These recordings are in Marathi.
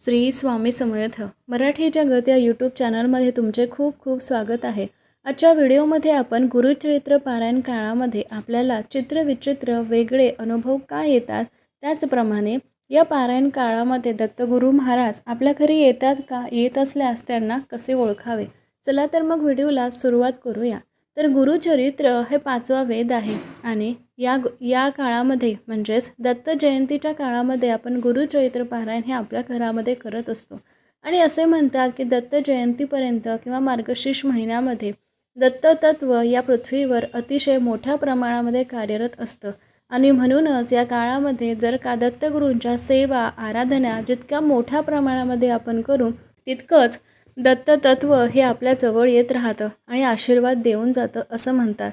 श्री स्वामी समर्थ. मराठी जगत या यूट्यूब चॅनलमध्ये तुमचे खूप खूप स्वागत आहे. आजच्या व्हिडिओमध्ये आपण गुरुचरित्र पारायण काळामध्ये आपल्याला चित्रविचित्र वेगळे अनुभव का येतात? त्याचप्रमाणे या पारायण काळामध्ये दत्तगुरू महाराज आपल्या घरी येतात का? येत असल्यास त्यांना कसे ओळखावे? चला तर मग व्हिडिओला सुरुवात करूया. तर गुरुचरित्र हे पाचवा वेद आहे आणि या या काळामध्ये म्हणजेच दत्त जयंतीच्या काळामध्ये आपण गुरुचरित्र पारायण हे आपल्या घरामध्ये करत असतो. आणि असे म्हणतात की दत्त जयंतीपर्यंत किंवा मार्गशीर्ष महिन्यामध्ये दत्ततत्व या पृथ्वीवर अतिशय मोठ्या प्रमाणामध्ये कार्यरत असतं. आणि म्हणूनच या काळामध्ये जर का दत्तगुरूंच्या सेवा आराधना जितक्या मोठ्या प्रमाणामध्ये आपण करू तितकंच दत्ततत्व हे आपल्या जवळ येत राहतं आणि आशीर्वाद देऊन जातं असं म्हणतात.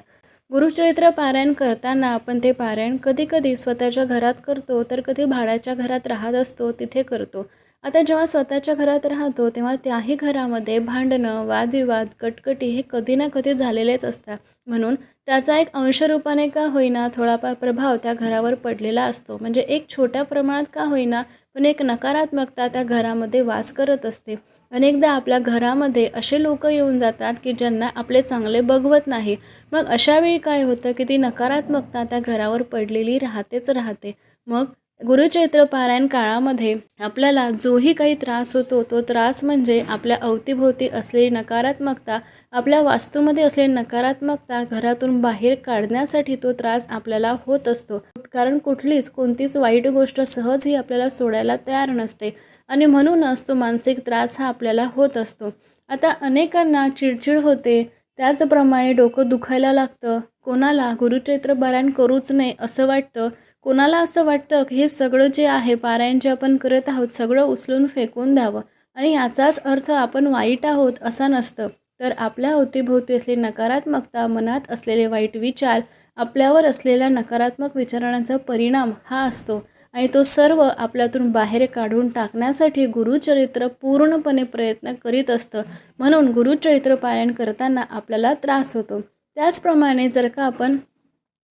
गुरुचरित्र पारायण करताना आपण ते पारायण कधी कधी स्वतःच्या घरात करतो तर कधी भाड्याच्या घरात राहत असतो तिथे करतो. आता जेव्हा स्वतःच्या घरात राहतो तेव्हा त्याही घरामध्ये भांडणं वादविवाद कटकटी हे कधी ना कधी झालेलेच असतात. म्हणून त्याचा एक अंशरूपाने का होईना थोडाफार प्रभाव त्या घरावर पडलेला असतो. म्हणजे एक छोट्या प्रमाणात का होईना पण एक नकारात्मकता त्या घरामध्ये वास करत असते. अनेकदा आपल्या घरामध्ये असे लोक येऊन जातात की ज्यांना आपले चांगले बघवत नाही. मग अशा वेळी काय होतं की ती नकारात्मकता त्या घरावर पडलेली राहतेच राहते. मग गुरुचैत्र पारायण काळामध्ये आपल्याला जोही काही त्रास होतो तो त्रास म्हणजे आपल्या अवतीभोवती असलेली नकारात्मकता आपल्या वास्तूमध्ये असलेली नकारात्मकता घरातून बाहेर काढण्यासाठी तो त्रास आपल्याला होत असतो. कारण कुठलीच कोणतीच वाईट गोष्ट सहजही आपल्याला सोडायला तयार नसते आणि म्हणूनच तो मानसिक त्रास हा आपल्याला होत असतो. आता अनेकांना चिडचिड होते त्याचप्रमाणे डोकं दुखायला लागतं कोणाला गुरुचैत्र पारायण करूच नाही असं वाटतं कोणाला असं वाटतं की हे सगळं जे आहे पारायण जे आपण करत आहोत सगळं उचलून फेकून द्यावं आणि याचाच अर्थ आपण वाईट आहोत असा नसतं. तर आपल्या अवतीभोवती असलेली नकारात्मकता मनात असलेले वाईट विचार आपल्यावर असलेल्या नकारात्मक विचारांचा परिणाम हा असतो. आणि तो सर्व आपल्यातून बाहेर काढून टाकण्यासाठी गुरुचरित्र पूर्णपणे प्रयत्न करीत असतं. म्हणून गुरुचरित्र पारायण करताना आपल्याला त्रास होतो. त्याचप्रमाणे जर का आपण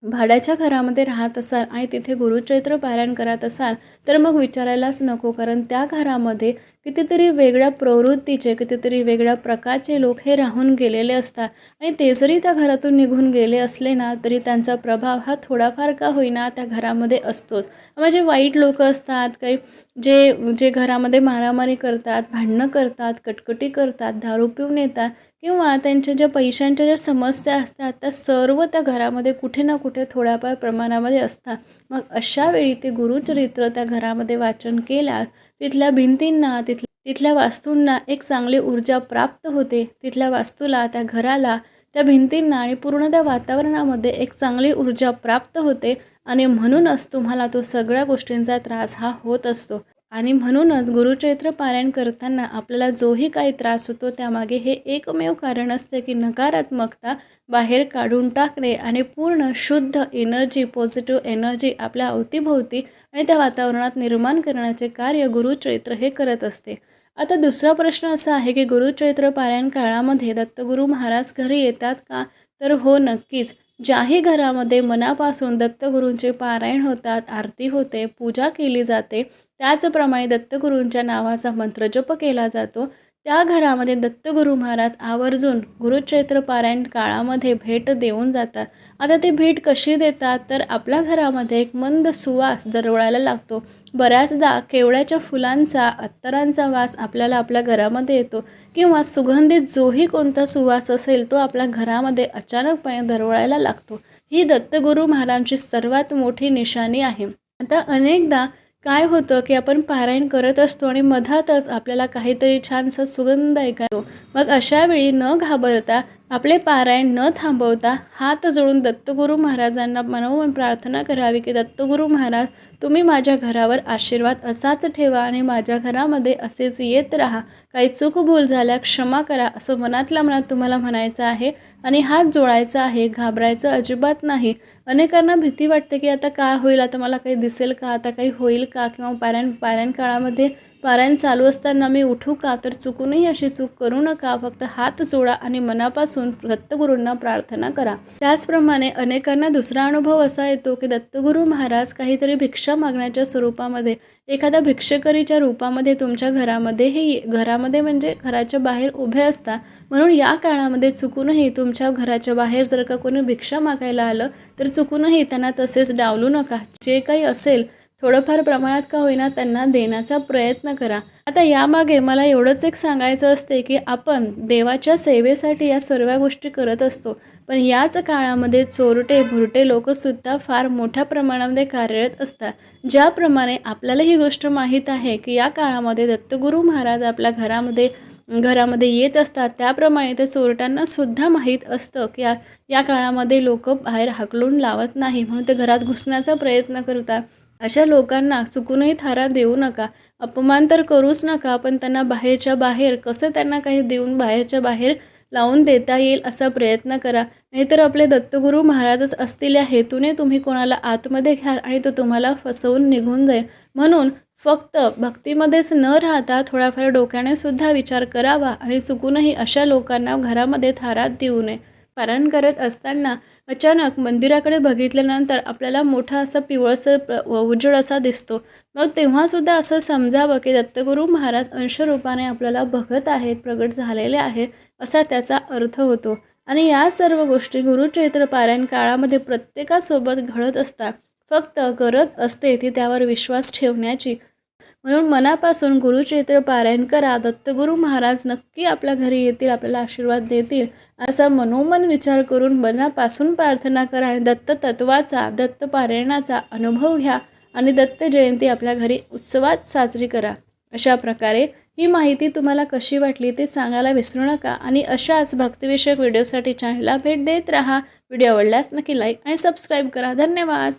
भाड्याच्या घरामध्ये राहत असाल आणि तिथे गुरुचरित्र पारायण करत असाल तर मग विचारायलाच नको कारण त्या घरामध्ये कितीतरी वेगळ्या प्रवृत्तीचे कितीतरी वेगळ्या प्रकारचे लोक हे राहून गेलेले असतात. आणि ते जरी त्या घरातून निघून गेले असले ना तरी त्यांचा प्रभाव हा थोडाफार का होईना त्या घरामध्ये असतोच. म्हणजे वाईट लोक असतात काही जे जे घरामध्ये मारामारी करतात भांडणं करतात कटकटी करतात दारू पिऊन येतात किंवा त्यांच्या ज्या पैशांच्या ज्या समस्या असतात त्या सर्व त्या घरामध्ये कुठे ना कुठे थोड्याफार प्रमाणामध्ये असतात. मग अशा वेळी ते गुरुचरित्र त्या घरामध्ये वाचन केल्यास तिथल्या भिंतींना तिथल्या तिथल्या वास्तूंना एक चांगली ऊर्जा प्राप्त होते. तिथल्या वास्तूला त्या घराला त्या भिंतींना आणि पूर्ण त्या वातावरणामध्ये एक चांगली ऊर्जा प्राप्त होते. आणि म्हणूनच तुम्हाला तो सगळ्या गोष्टींचा त्रास हा होत असतो. आणि म्हणूनच गुरुचैत्र पारायण करताना आपल्याला जोही काही त्रास होतो त्यामागे हे एकमेव कारण असते की नकारात्मकता बाहेर काढून टाकणे आणि पूर्ण शुद्ध एनर्जी पॉझिटिव्ह एनर्जी आपल्या अवतीभोवती आणि त्या वातावरणात निर्माण करण्याचे कार्य गुरुचैत्र हे करत असते. आता दुसरा प्रश्न असा आहे की गुरुचैत्र पारायण काळामध्ये दत्तगुरू महाराज घरी येतात का? तर हो नक्कीच. ज्याही घरामध्ये मनापासून दत्तगुरूंचे पारायण होतात आरती होते पूजा केली जाते त्याचप्रमाणे दत्तगुरूंच्या नावाचा मंत्रजप केला जातो. त्या घरामध्ये दत्तगुरू महाराज आवर्जून गुरुचैत्र पारायण काळामध्ये भेट देऊन जातात. आता ती भेट कशी देतात? तर आपल्या घरामध्ये एक मंद सुवास दरवळायला लागतो. बऱ्याचदा केवळ्याच्या फुलांचा अत्तरांचा वास आपल्याला आपल्या घरामध्ये येतो किंवा सुगंधित जोही कोणता सुवास असेल तो आपल्या घरामध्ये अचानकपणे दरवळायला लागतो. ही दत्तगुरू महाराजांची सर्वात मोठी निशाणी आहे. आता अनेकदा काय होतं की आपण पारायण करत असतो आणि मधातच आपल्याला काहीतरी छानसा सुगंध ऐकायतो मग अशा वेळी न घाबरता आपले पारायण न थांबवता हात जोडून दत्तगुरू महाराजांना मनोमन प्रार्थना करावी की दत्तगुरू महाराज तुम्ही माझ्या घरावर आशीर्वाद असाच ठेवा आणि माझ्या घरामध्ये असेच येत राहा. काही चूक भूल झाल्या क्षमा करा असं मनातल्या मनात तुम्हाला म्हणायचं आहे. आणि हात जोडायचा आहे घाबरायचं अजिबात नाही. अनेकांना भीती वाटते की आता काय होईल आता मला काही दिसेल का आता काही होईल का किंवा पारायण पारायण काळामध्ये पारायण चालू असताना मी उठू का तर चुकूनही अशी चूक करू नका. फक्त हात जोडा आणि मनापासून दत्तगुरूंना प्रार्थना करा. त्याचप्रमाणे अनेकांना दुसरा अनुभव असा येतो की दत्तगुरू महाराज काहीतरी भिक्षा मागण्याच्या स्वरूपामध्ये एखाद्या भिक्षकरीच्या रूपामध्ये तुमच्या घरामध्ये हे घरामध्ये म्हणजे घराच्या बाहेर उभे असतात म्हणून या काळामध्ये चुकूनही तुमच्या घराच्या बाहेर जर का कोणी भिक्षा मागायला आलं तर चुकूनही त्यांना तसेच डावलू नका. जे काही असेल थोडंफार प्रमाणात का होईना त्यांना देण्याचा प्रयत्न करा. आता यामागे मला एवढंच एक सांगायचं असते की आपण देवाच्या सेवेसाठी या सर्व गोष्टी करत असतो. पण याच काळामध्ये चोरटे भुरटे लोकसुद्धा फार मोठ्या प्रमाणामध्ये कार्यरत असतात. ज्याप्रमाणे आपल्याला ही गोष्ट माहीत आहे की या काळामध्ये दत्तगुरू महाराज आपल्या घरामध्ये घरामध्ये येत असतात. त्याप्रमाणे ते चोरट्यांना सुद्धा माहीत असतं की या या काळामध्ये लोक बाहेर हाकलून लावत नाही म्हणून ते घरात घुसण्याचा प्रयत्न करतात. अशा लोकांना चुकूनही थारा देऊ नका. अपमान तर करूच नका पण त्यांना बाहेरच्या बाहेर कसं त्यांना काही देऊन बाहेरच्या बाहेर लावून देता येईल असा प्रयत्न करा. नाहीतर आपले दत्तगुरू महाराजच असतील या हेतूने तुम्ही कोणाला आतमध्ये घ्याल आणि तो तुम्हाला फसवून निघून जाईल. म्हणून फक्त भक्तीमध्येच न राहता थोड्याफार डोक्याने सुद्धा विचार करावा आणि चुकूनही अशा लोकांना घरामध्ये थारात देऊ नये. पारायण करत असताना अचानक मंदिराकडे बघितल्यानंतर आपल्याला मोठा असा पिवळसर प्र असा दिसतो. मग तेव्हासुद्धा असं समजावं की दत्तगुरू महाराज अंशरूपाने आपल्याला बघत आहेत प्रगट झालेले आहे असा त्याचा अर्थ होतो. आणि या सर्व गोष्टी गुरुचरित्र पारायण काळामध्ये प्रत्येकासोबत घडत असतात. फक्त गरज असते ती त्यावर विश्वास ठेवण्याची. म्हणून मनापासून गुरुचरित्र पारायण करा. दत्तगुरू महाराज नक्की आपल्या घरी येतील आपल्याला आशीर्वाद देतील असा मनोमन विचार करून मनापासून प्रार्थना करा आणि दत्त तत्वाचा दत्त पारायणाचा अनुभव घ्या आणि दत्त जयंती आपल्या घरी उत्सवात साजरी करा. अशा प्रकारे ही माहिती तुम्हाला कशी वाटली ते सांगायला विसरू नका आणि अशाच भक्तिविषयक व्हिडिओसाठी चॅनलला भेट देत राहा. व्हिडिओ आवडल्यास नक्की लाईक आणि सबस्क्राईब करा. धन्यवाद!